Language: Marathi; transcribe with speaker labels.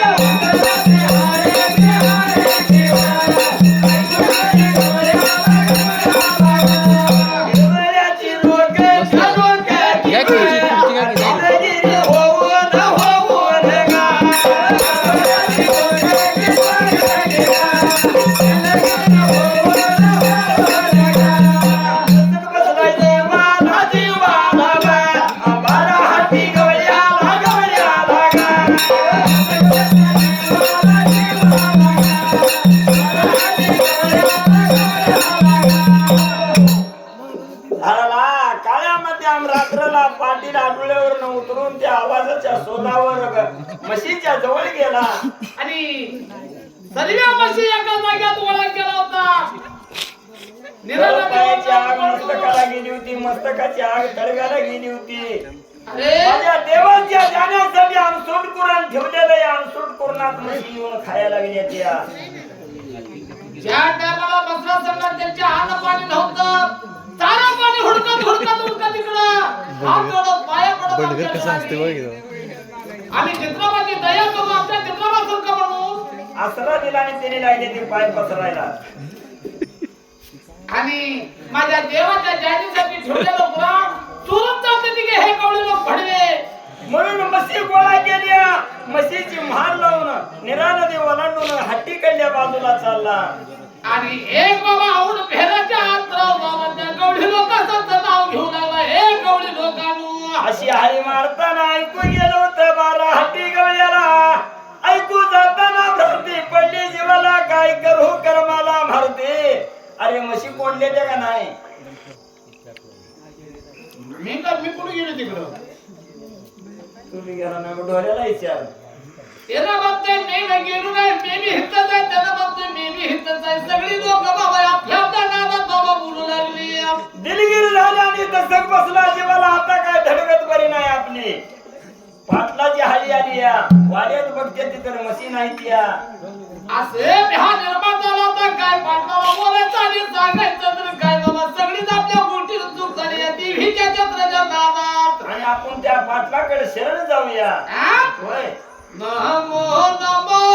Speaker 1: Yeah. काळ्यामध्ये आम रात्रला पाटील आडुळ्यावर उतरून त्या आवाजाच्या शोधावर म्हशीच्या जवळ गेला.
Speaker 2: आणि सर्व म्हशी एका जाग्यात गोळा केला होता. निराला
Speaker 1: पायाची आग मस्तकाला गेली होती मस्तकाची आग तळव्याला गेली होती. माझ्या देवाच्या जाण्यासाठी अनसोड कुरण ठेवलेलं आहे अनसोड कुरणात म्हशी येऊन खायला लागल्या त्या.
Speaker 3: बंडगर कसं असते. बघ
Speaker 2: आम्ही दया करू आमच्या म्हणू.
Speaker 1: आसरा दिला आणि त्याने लागले ते पाय पसरायला.
Speaker 2: आणि माझ्या देवाच्या जाणीसाठी ठेवलेलं पुराण चोरून जाते की हे कवळे लोक भडवे.
Speaker 1: म्हणून म्हशी गोळा केल्या. म्हशीची म्हाल लावून निरा नदी ओलांडून हट्टीकडल्या बाजूला चालला.
Speaker 2: आणि एक बाबा आवड फेराच्या आत राव
Speaker 1: अशी हारी मारताना ऐकू गेलो होतं बारा हट्टी गवळ्याला ऐकू जाताना भरती पडली जीवाला. काय करू कर्माला भरते अरे म्हशी कोणले ते का नाही?
Speaker 2: मी का मी कुठे गेलो तिकडं?
Speaker 1: तुम्ही गेला नाही मग विचार.
Speaker 2: त्याला बघतोय मी नाही गेलो नाही. मी हितच आहे त्याला बघतोय मी हितच आहे. सगळी लोक बाबा आपल्या नादात बाबा बोलू लागली.
Speaker 1: दिलगिरी झाली आणि तसक बसला. या वाड्यात बघते ती तर म्हशी नाही त्या.
Speaker 2: असे हा निर्माण झाला होता काय पाटलाला बोलायचं आणि सांगायचं तर काय बाबा? सगळीच आपल्या गोष्टी चूक झाली आहे. ती भीच्या चत्राच्या नादात.
Speaker 1: आणि आपण त्या पाटलाकडे शरण जाऊया? होय.
Speaker 2: नमो नमो